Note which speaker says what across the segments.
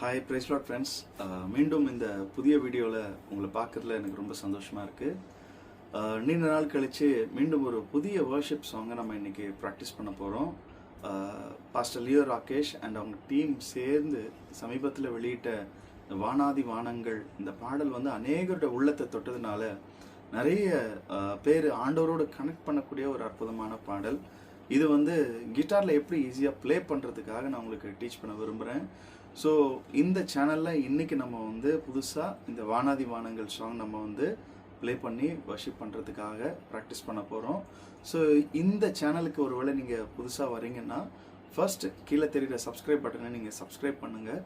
Speaker 1: Hi பிரைஸ்லாட் friends மீண்டும் இந்த புதிய வீடியோவில் உங்களை பார்க்கறதுல எனக்கு ரொம்ப சந்தோஷமாக இருக்குது uh, நீண்ட நாள் கழித்து மீண்டும் ஒரு புதிய வேர்ஷிப் சாங்கை நம்ம இன்றைக்கி ப்ராக்டிஸ் பண்ண போகிறோம் பாஸ்டர் லியோ ராகேஷ் அண்ட் அவங்க டீம் சேர்ந்து சமீபத்தில் வெளியிட்ட இந்த வானாதி வானங்கள் இந்த பாடல் வந்து அநேகரோட உள்ளத்தை தொட்டதுனால நிறைய uh, பேர் ஆண்டவரோடு கனெக்ட் பண்ணக்கூடிய ஒரு அற்புதமான பாடல். இது வந்து கிட்டாரில் எப்படி ஈஸியாக ப்ளே பண்ணுறதுக்காக நான் உங்களுக்கு டீச் பண்ண விரும்புகிறேன் ஸோ இந்த சேனலில் இன்றைக்கி நம்ம வந்து புதுசாக இந்த வானாதி வானங்கள் சாங் நம்ம வந்து ப்ளே பண்ணி வர்ஷிப் பண்ணுறதுக்காக ப்ராக்டிஸ் பண்ண போகிறோம் ஸோ இந்த சேனலுக்கு ஒருவேளை நீங்கள் புதுசாக வரீங்கன்னா ஃபஸ்ட்டு கீழே தெரிகிற சப்ஸ்கிரைப் பட்டனை நீங்கள் சப்ஸ்கிரைப் பண்ணுங்கள்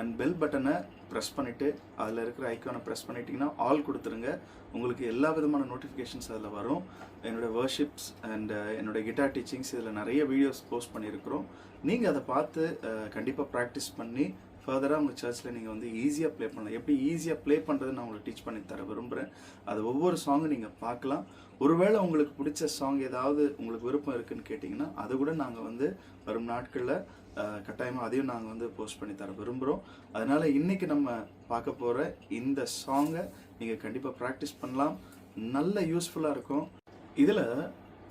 Speaker 1: அண்ட் பெல் பட்டனை ப்ரெஸ் பண்ணிவிட்டு அதில் இருக்கிற ஐக்கானை ப்ரெஸ் பண்ணிட்டீங்கன்னா ஆல் கொடுத்துருங்க. உங்களுக்கு எல்லா விதமான நோட்டிஃபிகேஷன்ஸ் அதில் வரும். என்னோடய வர்ஷிப்ஸ் அண்ட் என்னுடைய கிட்டார் டீச்சிங்ஸ் இதில் நிறைய வீடியோஸ் போஸ்ட் பண்ணியிருக்கிறோம். நீங்கள் அதை பார்த்து uh, கண்டிப்பாக ப்ராக்டிஸ் பண்ணி ஃபர்தராக உங்கள் சர்ச்சில் நீங்கள் வந்து ஈஸியாக ப்ளே பண்ணலாம். எப்படி ஈஸியாக ப்ளே பண்ணுறது நான் உங்களுக்கு டீச் பண்ணி தர விரும்புகிறேன் அது ஒவ்வொரு சாங்கும் நீங்கள் பார்க்கலாம். ஒருவேளை உங்களுக்கு பிடிச்ச சாங் ஏதாவது உங்களுக்கு விருப்பம் இருக்குன்னு கேட்டிங்கன்னா அது கூட நாங்கள் வந்து வரும் நாட்களில் கட்டாயமாக அதையும் நாங்கள் வந்து போஸ்ட் பண்ணி தர விரும்புகிறோம் அதனால் இன்றைக்கி நம்ம பார்க்க போகிற இந்த சாங்கை நீங்கள் கண்டிப்பாக ப்ராக்டிஸ் பண்ணலாம். நல்ல யூஸ்ஃபுல்லாக இருக்கும். இதில்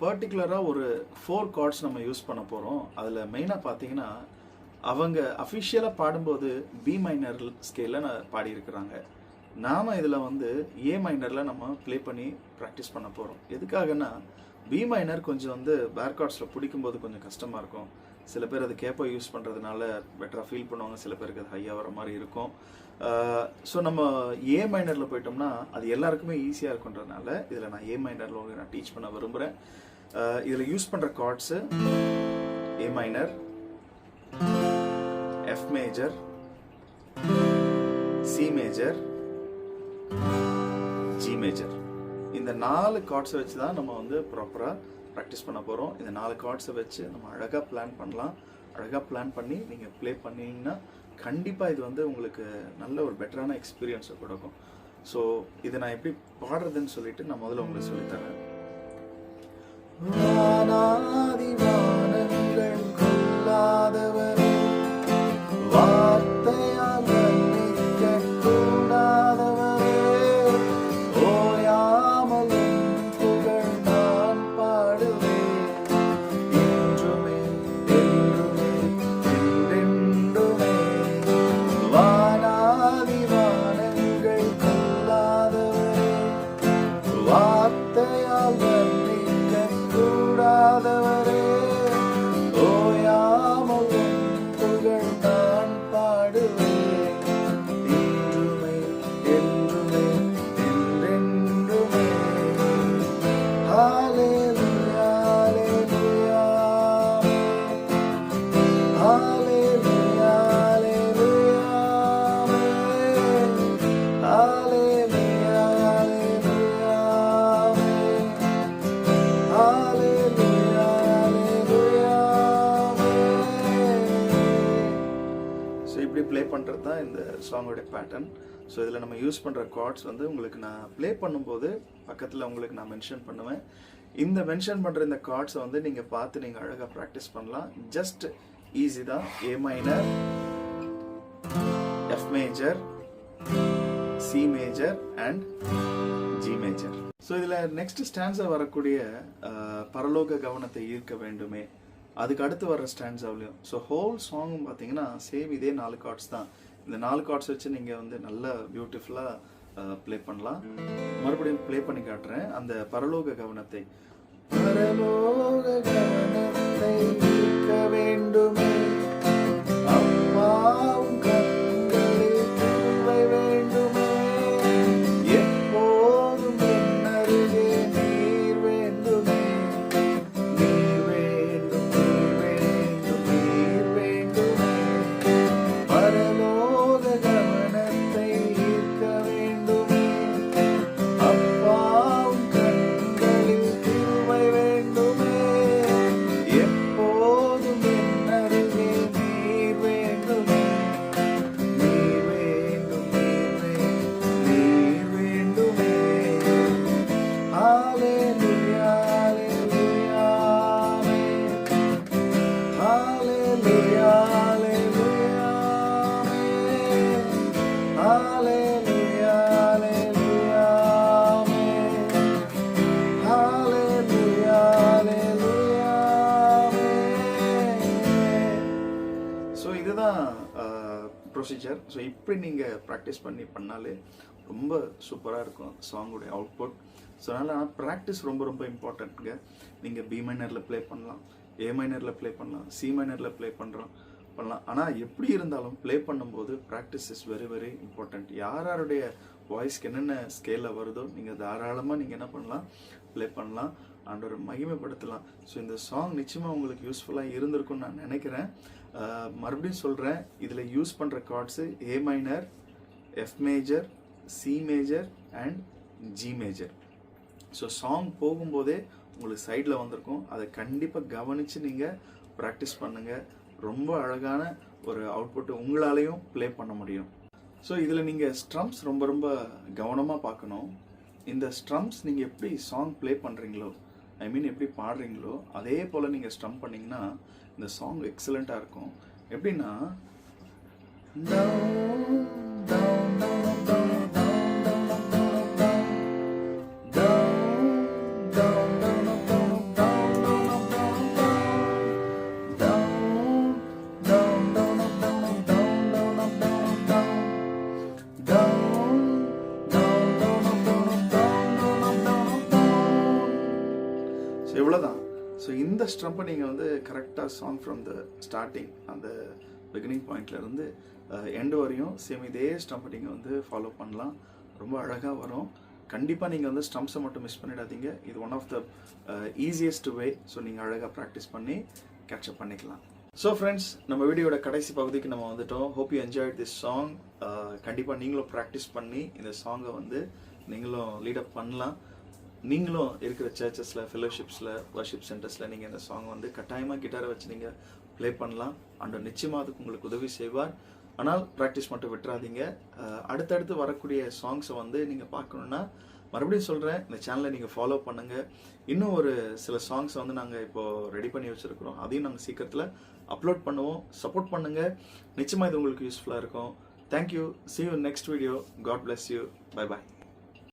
Speaker 1: பர்டிகுலராக ஒரு ஃபோர் கார்ட்ஸ் நம்ம யூஸ் பண்ண போகிறோம் அதில் மெயினாக பார்த்தீங்கன்னா அவங்க அஃபிஷியலாக பாடும்போது பி மைனர் ஸ்கேலில் நான் பாடியிருக்கிறாங்க. நாம் இதில் வந்து ஏ மைனரில் நம்ம ப்ளே பண்ணி ப்ராக்டிஸ் பண்ண போகிறோம் எதுக்காகன்னா பி மைனர் கொஞ்சம் வந்து பேர் கார்ட்ஸில் பிடிக்கும்போது கொஞ்சம் கஷ்டமாக இருக்கும். சில பேர் அது கேப்போ யூஸ் பண்ணுறதுனால பெட்டராக ஃபீல் பண்ணுவாங்க. சில பேருக்கு அது ஹையாக வர மாதிரி இருக்கும். ஸோ நம்ம ஏ மைனரில் போயிட்டோம்னா அது எல்லாருக்குமே ஈஸியாக இருக்குன்றதுனால இதில் நான் ஏ மைனரில் நான் டீச் பண்ண விரும்புகிறேன் இதில் யூஸ் பண்ணுற chords A minor F major C major G major இந்த நாலு கார்ட்ஸை வச்சு தான் நம்ம வந்து ப்ராப்பராக ப்ராக்டிஸ் பண்ண போகிறோம் இந்த நாலு கார்ட்ஸை வச்சு நம்ம அழகாக பிளான் பண்ணலாம். அழகாக பிளான் பண்ணி நீங்கள் ப்ளே பண்ணீங்கன்னா கண்டிப்பாக இது வந்து உங்களுக்கு நல்ல ஒரு பெட்டரான எக்ஸ்பீரியன்ஸை கொடுக்கும். ஸோ இதை நான் எப்படி பாடுறதுன்னு சொல்லிட்டு நான் முதல்ல உங்களுக்கு சொல்லித்தரேன். up தான் சாங்கோட பேட்டர்ன் ஸோ இதில் நம்ம யூஸ் பண்ணுற கார்ட்ஸ் வந்து உங்களுக்கு நான் ப்ளே பண்ணும்போது பக்கத்தில் உங்களுக்கு நான் மென்ஷன் பண்ணுவேன். இந்த மென்ஷன் பண்ணுற இந்த கார்ட்ஸை வந்து நீங்கள் பார்த்து நீங்கள் அழகாக ப்ராக்டிஸ் பண்ணலாம். ஜஸ்ட் ஈஸி தான். A minor F major C major and G major so இதில் நெக்ஸ்ட் ஸ்டாண்ட்ஸாக வரக்கூடிய பரலோக கவனத்தை ஈர்க்க வேண்டுமே. அதுக்கு அடுத்து வர ஸ்டாண்ட்ஸாவிலையும் ஸோ ஹோல் சாங் பார்த்தீங்கன்னா சேம் இதே நாலு கார்ட்ஸ் தான். இந்த நாலு கார்ட்ஸ் வச்சு நீங்கள் வந்து நல்ல பியூட்டிஃபுல்லாக ப்ளே பண்ணலாம். மறுபடியும் ப்ளே பண்ணி காட்டுறேன். அந்த பரலோக கவனத்தை. பரலோக கவனத்தை வேண்டும். அம்மாவும் ஸோ இதுதான் ப்ரொசீஜர் ஸோ இப்படி நீங்கள் ப்ராக்டிஸ் பண்ணி பண்ணாலே ரொம்ப சூப்பராக இருக்கும் சாங்குடைய அவுட்புட் ஸோ அதனால் ஆனால் ப்ராக்டிஸ் ரொம்ப ரொம்ப இம்பார்ட்டண்ட்டுங்க நீங்கள் பி மைனரில் ப்ளே பண்ணலாம் ஏ மைனரில் ப்ளே பண்ணலாம் சி மைனரில் ப்ளே பண்ணுறோம் பண்ணலாம். ஆனால் எப்படி இருந்தாலும் ப்ளே பண்ணும்போது practice is very very important யார் யாருடைய வாய்ஸ்க்கு என்னென்ன ஸ்கேலில் வருதோ நீங்கள் தாராளமாக நீங்கள் என்ன பண்ணலாம் ப்ளே பண்ணலாம். ஆண்டவரை மகிமைப்படுத்தலாம். ஸோ இந்த சாங் நிச்சயமாக உங்களுக்கு யூஸ்ஃபுல்லாக இருந்திருக்கும்னு நான் நினைக்கிறேன். மறுபடியும் சொல்கிறேன் இதில் யூஸ் பண்ணுற chords A minor F major C major and G major so song போகும்போதே உங்களுக்கு சைடில் வந்திருக்கும். அதை கண்டிப்பாக கவனித்து நீங்கள் ப்ராக்டிஸ் பண்ணுங்கள் ரொம்ப அழகான ஒரு அவுட்புட் உங்களாலையும் ப்ளே பண்ண முடியும். ஸோ இதில் நீங்கள் ஸ்ட்ரம்ஸ் ரொம்ப ரொம்ப கவனமாக பார்க்கணும். இந்த ஸ்ட்ரம்ஸ் நீங்கள் எப்படி சாங் ப்ளே பண்ணுறீங்களோ ஐ மீன் எப்படி பாடுறீங்களோ அதே போல் நீங்கள் ஸ்ட்ரம் பண்ணிங்கன்னா இந்த சாங் எக்ஸலண்ட்டாக இருக்கும். எப்படின்னா ஸோ இவ்வளோதான் ஸோ இந்த ஸ்ட்ரம்பை நீங்கள் வந்து கரெக்டாக சாங் ஃப்ரம் த ஸ்டார்டிங் அந்த பிகினிங் பாயிண்ட்லேருந்து எண்டு வரையும் சேம் இதே ஸ்டம்பை நீங்கள் வந்து ஃபாலோ பண்ணலாம். ரொம்ப அழகாக வரும். கண்டிப்பாக நீங்கள் வந்து ஸ்டம்ப்ஸை மட்டும் மிஸ் பண்ணிடாதீங்க. இது one of the easiest way so நீங்கள் அழகாக ப்ராக்டிஸ் பண்ணி கேட்சப் பண்ணிக்கலாம். ஸோ ஃப்ரெண்ட்ஸ் நம்ம வீடியோட கடைசி பகுதிக்கு நம்ம வந்துட்டோம். Hope you enjoy this song கண்டிப்பாக நீங்களும் ப்ராக்டிஸ் பண்ணி இந்த சாங்கை வந்து நீங்களும் லீடப் பண்ணலாம். நீங்களும் இருக்கிற சர்ச்சஸில் ஃபெலோஷிப்ஸில் வர்ஷிப் சென்டர்ஸில் நீங்கள் இந்த சாங் வந்து கட்டாயமாக கிட்டாரை வச்சு நீங்கள் ப்ளே பண்ணலாம். அண்ட் நிச்சயமாக அதுக்கு உங்களுக்கு உதவி செய்வார். ஆனால் ப்ராக்டிஸ் மட்டும் விட்டுறாதீங்க. அடுத்தடுத்து வரக்கூடிய சாங்ஸை வந்து நீங்கள் பார்க்கணுன்னா மறுபடியும் சொல்கிறேன் இந்த சேனலை நீங்கள் ஃபாலோ பண்ணுங்கள் இன்னும் ஒரு சில சாங்ஸை வந்து நாங்கள் இப்போது ரெடி பண்ணி வச்சுருக்கிறோம். அதையும் நாங்கள் சீக்கிரத்தில் அப்லோட் பண்ணுவோம். சப்போர்ட் பண்ணுங்கள் நிச்சயமாக இது உங்களுக்கு யூஸ்ஃபுல்லாக இருக்கும். Thank you see you next video God bless you bye bye